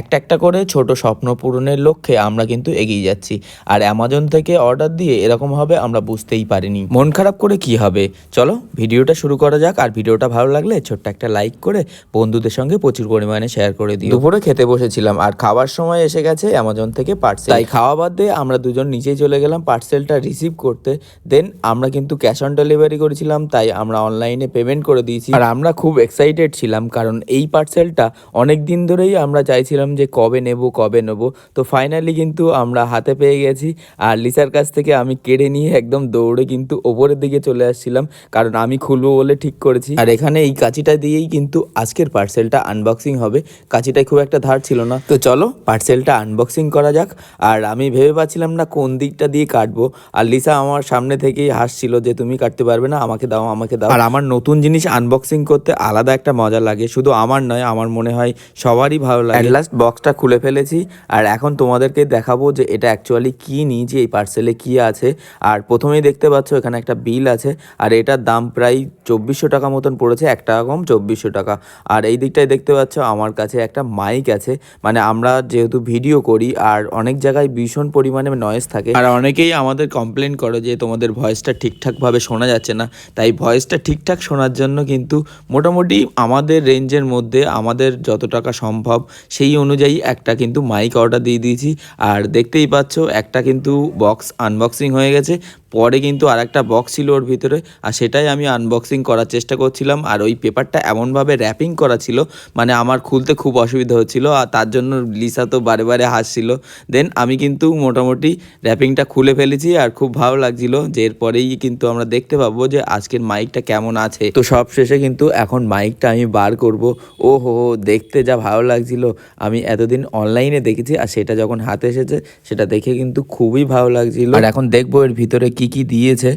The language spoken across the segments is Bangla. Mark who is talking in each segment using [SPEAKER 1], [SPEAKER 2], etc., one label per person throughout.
[SPEAKER 1] একটা একটা করে ছোট স্বপ্ন পূরণের লক্ষ্যে আমরা কিন্তু এগিয়ে যাচ্ছি। আর অ্যামাজন থেকে অর্ডার দিয়ে এরকম হবে আমরা বুঝতেই পারিনি। মন খারাপ করে কি হবে? চলো, ভিডিওটা শুরু করা যাক। আর ভিডিওটা ভালো লাগলে ছোট্ট একটা লাইক করে বন্ধুদের সঙ্গে প্রচুর পরিমাণে শেয়ার করে দিই দুপুরে খেতে বসেছিলাম আর খাওয়ার সময় এসে গেছে অ্যামাজন থেকে পার্সেল তাই খাওয়া বাদ দিয়ে আমরা দুজন নিচেই চলে গেলাম পার্সেলটা রিসিভ করতে। দেন আমরা কিন্তু ক্যাশ অন ডেলিভারি করেছিলাম, তাই আমরা অনলাইনে পেমেন্ট করে দিয়েছি। আর আমরা খুব এক্সাইটেড ছিলাম, কারণ এই পার্সেলটা অনেক দিন ধরেই আমরা চাইছিলাম যে কবে নেব কবে নেব। তো ফাইনালি কিন্তু আমরা হাতে পেয়ে গেছি। আর লিসার কাছ থেকে আমি কেড়ে নিয়ে একদম দৌড়ে কিন্তু ওপরের দিকে চলে আসছিলাম। কারণ আমি খুলবো বলে ঠিক করেছি। আর এখানে এই কাঁচিটা দিয়েই কিন্তু আজকের পার্সেলটা আনবক্সিং হবে। কাঁচিটায় খুব একটা ধার ছিল না। তো চলো পার্সেলটা আনবক্সিং করা যাক। আর আমি ভেবে পাচ্ছিলাম না কোন দিকটা দিয়ে কাটবো। আর লিসা আমার সামনে থেকেই হাসছিল যে, তুমি কাটতে পারবে না, আমাকে দাও আমাকে দাও। আর আমার নতুন জিনিস আনবক্সিং করতে আলাদা একটা মজা লাগে। শুধু আমার নয়, আমার মনে হয় সবারই ভালো লাগে। লাস্ট বক্সটা খুলে ফেলেছি। আর এখন তোমাদেরকে দেখাবো যে এটা অ্যাকচুয়ালি কি নিয়েছি এই পার্সেলে কি আছে। আর প্রথমেই দেখতে পাচ্ছ এখানে একটা বিল আছে। আর এটার দাম প্রায় চব্বিশশো টাকা মতন পড়েছে, এক টাকা কম চব্বিশশো টাকা। আর এই দিকটায় দেখতে পাচ্ছ আমার কাছে একটা মাইক আছে। মানে আমরা যেহেতু ভিডিও করি, আর অনেক জায়গায় ভীষণ পরিমাণে নয়েজ থাকে। আর অনেকেই আমাদের কমপ্লেন করে যে তোমাদের ভয়েসটা ঠিকঠাকভাবে শোনা যাচ্ছে না। তাই ভয়েসটা ঠিকঠাক শোনার জন্য কিন্তু মোটামুটি আমাদের রেঞ্জের মধ্যে আমাদের যত টাকা সম্ভব সেই অনুযায়ী একটা কিন্তু মাইক অর্ডার দিয়ে দিয়েছি। আর দেখতেই পাচ্ছ, একটা কিন্তু বক্স আনবক্সিং হয়ে গেছে। পরে কিন্তু আর একটা বক্স ছিল ওর ভিতরে, আর সেটাই আমি আনবক্সিং করার চেষ্টা করছিলাম, আর ওই পেপারটা এমনভাবে র্যাপিং করা ছিল মানে আমার খুলতে খুব অসুবিধা হচ্ছিল, আর তার জন্য লিসা তো বারে বারে হাসছিল। দেন আমি কিন্তু মোটামুটি র্যাপিংটা খুলে ফেলেছি, আর খুব ভালো লাগছিল যে এরপরেই কিন্তু আমরা দেখতে পাবো যে আজকের মাইকটা কেমন আছে। তো সব শেষে কিন্তু এখন মাইকটা আমি বার করব। ও হো দেখতে যা ভালো লাগছিল। আমি এতদিন অনলাইনে দেখেছি, আর সেটা যখন হাতে এসেছে, সেটা দেখে কিন্তু খুবই ভালো লাগছিল। আর এখন দেখব এর ভিতরে কি কি দিয়েছে।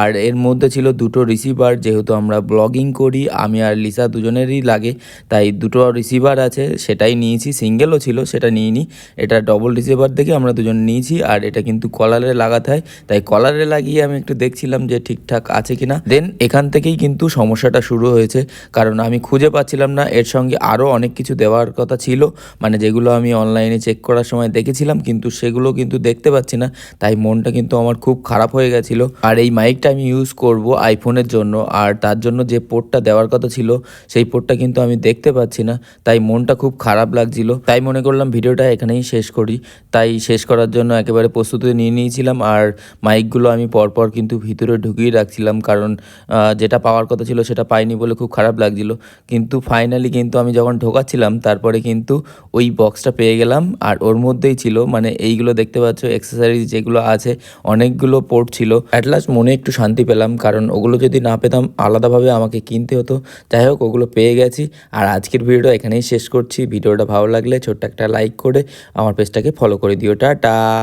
[SPEAKER 1] আর এর মধ্যে ছিল দুটো রিসিভার যেহেতু আমরা ব্লগিং করি, আমি আর লিসা দুজনেরই লাগে, তাই দুটো রিসিভার আছে, সেটাই নিয়েছি সিঙ্গেলও ছিল, সেটা নিইনি। এটা ডবল রিসিভার দেখে আমরা দুজন নিয়েছি, আর এটা কিন্তু কলারে লাগাতে হয়, তাই কলারে লাগিয়ে আমি একটু দেখছিলাম যে ঠিকঠাক আছে কিনা। দেন এখান থেকেই কিন্তু সমস্যাটা শুরু হয়েছে, কারণ আমি খুঁজে পাচ্ছিলাম না, এর সঙ্গে আরও অনেক কিছু দেওয়ার কথা ছিল মানে যেগুলো আমি অনলাইনে চেক করার সময় দেখেছিলাম, কিন্তু সেগুলো কিন্তু দেখতে পাচ্ছি না, তাই মনটা কিন্তু আমার খুব খারাপ হয়ে গেছিল। আর এই মাইকটা আমি ইউজ করব আইফোনের জন্য। আর তার জন্য যে পোর্টটা দেওয়ার কথা ছিল, সেই পোর্টটা কিন্তু আমি দেখতে পাচ্ছি না। তাই মনটা খুব খারাপ লাগছিল। তাই মনে করলাম ভিডিওটা এখানেই শেষ করি। তাই শেষ করার জন্য একেবারে প্রস্তুতি নিয়ে নিয়েছিলাম। আর মাইকগুলো আমি পরপর কিন্তু ভিতরে ঢুকিয়ে রাখছিলাম। কারণ যেটা পাওয়ার কথা ছিল সেটা পাইনি বলে খুব খারাপ লাগছিল। কিন্তু ফাইনালি কিন্তু আমি যখন ঢোকাচ্ছিলাম, তারপরে কিন্তু ওই বক্সটা পেয়ে গেলাম। আর ওর মধ্যেই ছিল মানে এইগুলো দেখতে পাচ্ছ এক্সেসারিজ যেগুলো আছে, অনেকগুলো পোর্ট ছিল। অ্যাটলাস মনে একটু শান্তি পেলাম, কারণ ওগুলো যদি না পেতাম আলাদাভাবে আমাকে কিনতে হতো। যাই হোক, ওগুলো পেয়ে গেছি। আর আজকের ভিডিওটা এখানেই শেষ করছি। ভিডিওটা ভালো লাগলে ছোট্ট একটা লাইক করে আমার পেজটাকে ফলো করে দিও। টাটা!